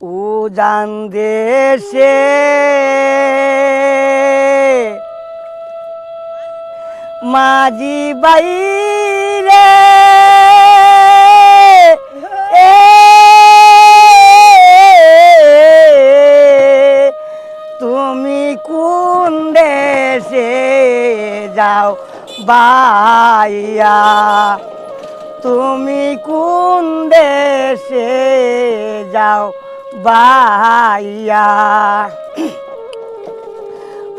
উজান দেশে মাঝি বাইরে এ তুমি কোন দেশে যাও বাইয়া তুমি কোন দেশে যাও বাইয়া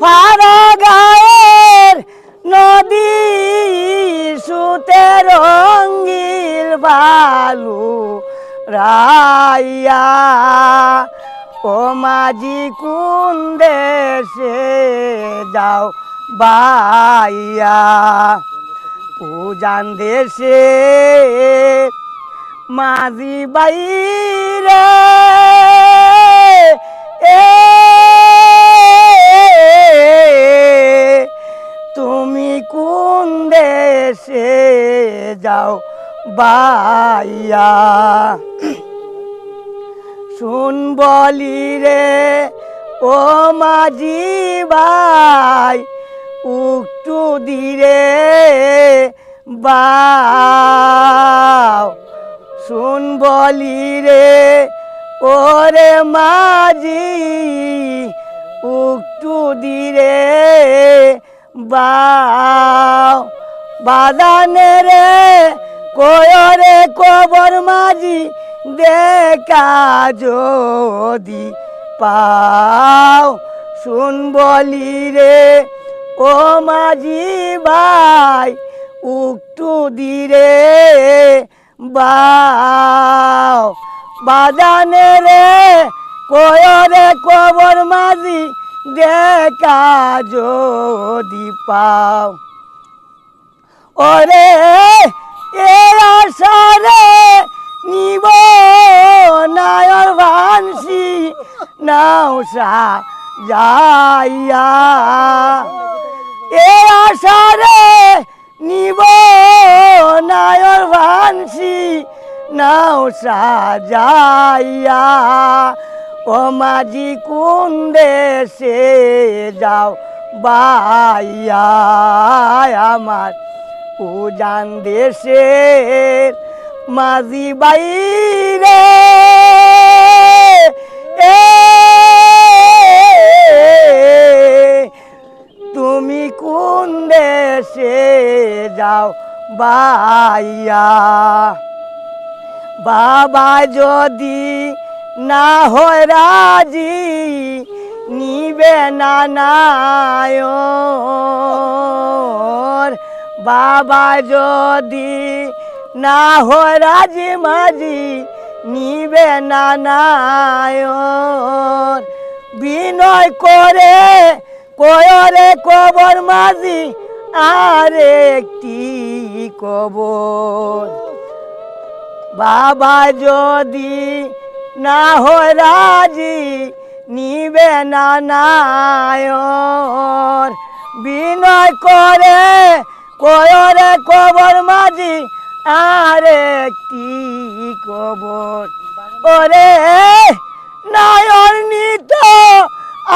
ফারা গায়ের নদী সুতে রঙ্গিল বালু রাইয়া। ও মাঝি কোন দেশে যাও বাইয়া? পূজান দেশে মাঝি বাইরে তুমি কোন দেশে যাও বাইয়া শুন বলি রে, ও মাঝি ভাই উক্তু দিরে বাও। শুন বলি রে ওরে মাঝি উক্তু দিরে বাও। বাদানে রে কয়রে কবর মাঝি, দেখা যদি পাও। শুন বলি রে ও মাঝি ভাই উক্তু দিরে বাও। বাজানে রে কয়রে কবর মাঝি, দেখা যদি পাও। ওরে এ আশারে নিব নায়র ভানসি নাওসা যাইয়া এ আশারে নাওসা যাইয়া ও মাঝি কোন দেশে যাও বাইয়া। আমার উজান দেশের মাঝি বাইরে তুমি কোন দেশে যাও বাইয়া। বাবা যদি না হয় রাজি, নিবে না নায়র। বাবা যদি না হয় রাজি মাঝি নিবে না নায়র। বিনয় করে কয়রে কবর মাঝি আর একটি কবর। বাবা যদি না হয় রাজি, নিবে না নায়র। বিনয় করে কয়রে কবর মাঝি, আরে একটি কবর? ওরে নায়র নিত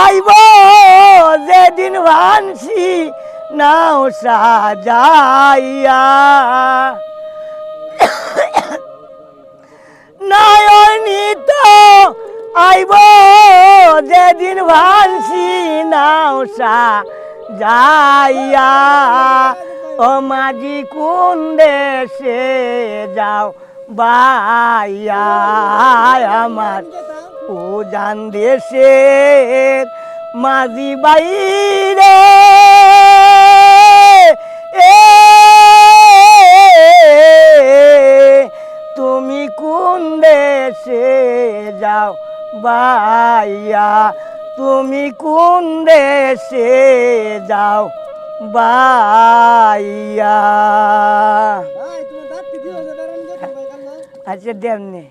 আইব যেদিন ভানসি নাও সাজাইয়া। নয়নিত আইব, যেদিন ভানসি নাওসা যাইয়া। ও মাঝি, কোন দেশে যাও বাইয়া? আমার উজান দেশের মাঝি বাইরে। কোন দেশে যাও বাইয়া তুমি কোন দেশে যাও বাইয়া আচ্ছা দেমনি